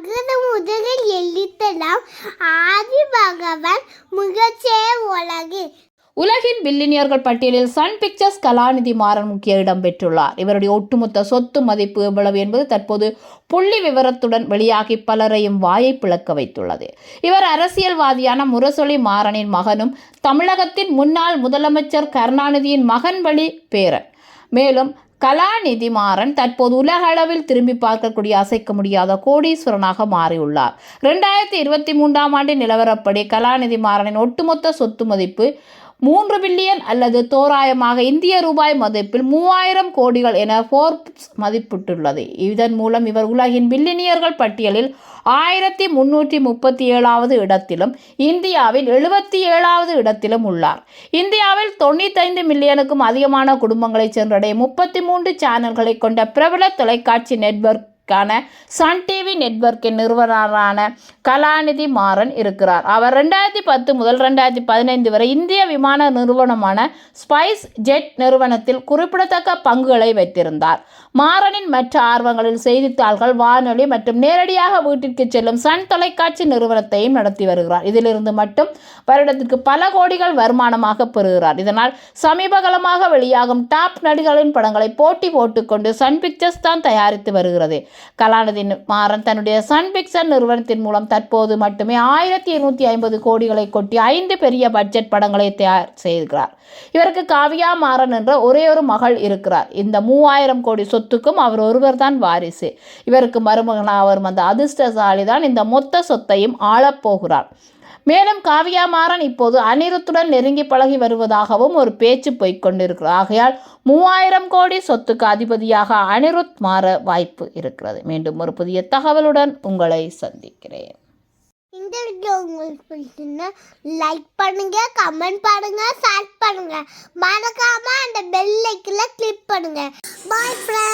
அகர முதலில் எழுத்தலாம். ஆதி பகவான் முகச்சே உலகு. உலகின் பில்லினியர்கள் பட்டியலில் சன் பிக்சர்ஸ் கலாநிதி மாறன் முக்கிய இடம் பெற்றுள்ளார். இவருடைய ஒட்டுமொத்த சொத்து மதிப்பு எவ்வளவு என்பது தற்போது புள்ளி விவரத்துடன் வெளியாகி பலரையும் வாயை பிளக்க வைத்துள்ளது. இவர் அரசியல்வாதியான முரசொலி மாறனின் மகனும் தமிழகத்தின் முன்னாள் முதலமைச்சர் கருணாநிதியின் மகன் வழி பேரன். மேலும் கலாநிதி மாறன் தற்போது உலக அளவில் திரும்பி பார்க்கக்கூடிய அசைக்க முடியாத கோடீஸ்வரனாக மாறியுள்ளார். ரெண்டாயிரத்தி இருபத்தி மூன்றாம் ஆண்டு நிலவரப்படி கலாநிதி மாறனின் ஒட்டுமொத்த சொத்து மதிப்பு மூன்று பில்லியன் அல்லது தோராயமாக இந்திய ரூபாய் மதிப்பில் மூவாயிரம் கோடிகள் என ஃபோர்ப்ஸ் மதிப்பிட்டுள்ளது. இதன் மூலம் இவர் உலகின் பில்லினியர்கள் பட்டியலில் ஆயிரத்தி முன்னூற்றி முப்பத்தி ஏழாவது இடத்திலும் இந்தியாவில் எழுபத்தி ஏழாவது இடத்திலும் உள்ளார். இந்தியாவில் தொண்ணூத்தைந்து மில்லியனுக்கும் அதிகமான குடும்பங்களை சென்றடைய முப்பத்தி மூன்று சேனல்களை கொண்ட பிரபல தொலைக்காட்சி நெட்வொர்க் நெட்வொர்க்கான சன் டிவி நெட்வொர்க்கின் நிறுவனரான கலாநிதி மாறன் இருக்கிறார். அவர் ரெண்டாயிரத்தி பத்து முதல் ரெண்டாயிரத்தி பதினைந்து வரை இந்திய விமான நிறுவனமான ஸ்பைஸ் ஜெட் நிறுவனத்தில் குறிப்பிடத்தக்க பங்குகளை வைத்திருந்தார். மாறனின் மற்ற ஆர்வங்களில் செய்தித்தாள்கள் வானொலி மற்றும் நேரடியாக வீட்டிற்கு செல்லும் சன் தொலைக்காட்சி நிறுவனத்தையும் நடத்தி வருகிறார். இதிலிருந்து மட்டும் வருடத்திற்கு பல கோடிகள் வருமானமாக பெறுகிறார். இதனால் சமீபகாலமாக வெளியாகும் டாப் நடிகர்களின் படங்களை போட்டி போட்டுக்கொண்டு சன் பிக்சர்ஸ் தான் தயாரித்து வருகிறது. கலாநிதி மாறன் தன்னுடைய சன் பிக்சர் நிறுவனத்தின் மூலம் தற்போது மட்டுமே ஆயிரத்தி இருநூத்தி ஐம்பது கோடிகளை கொட்டி ஐந்து பெரிய பட்ஜெட் படங்களை தயார் செய்கிறார். இவருக்கு காவியா மாறன் என்ற ஒரே ஒரு மகள் இருக்கிறார். இந்த மூவாயிரம் கோடி சொத்துக்கும் அவர் ஒருவர் தான் வாரிசு. இவருக்கு மருமகனாக வரும் அந்த அதிர்ஷ்டசாலி தான் இந்த மொத்த சொத்தையும் ஆளப்போகிறார் மேலும் காவியா மாறன் இப்போது அனிருத்துடன் நெருங்கி பழகி வருவதாகவும் ஒரு பேச்சு போய்க்கொண்டிருக்கிறது ஆகையால் மூவாயிரம் கோடி சொத்துக்கு அதிபதியாக அனிருத் மாற வாய்ப்பு இருக்கிறது. மீண்டும் ஒரு புதிய தகவலுடன் உங்களை சந்திக்கிறேன். இந்த வீடியோ உங்களுக்கு பிடிச்சிருந்தா லைக் பண்ணுங்க கமெண்ட் பண்ணுங்க ஷேர் பண்ணுங்க. மறக்காம அந்த பெல் ஐக்கில் கிளிக் பண்ணுங்க. பாய் ஃப்ரெண்ட்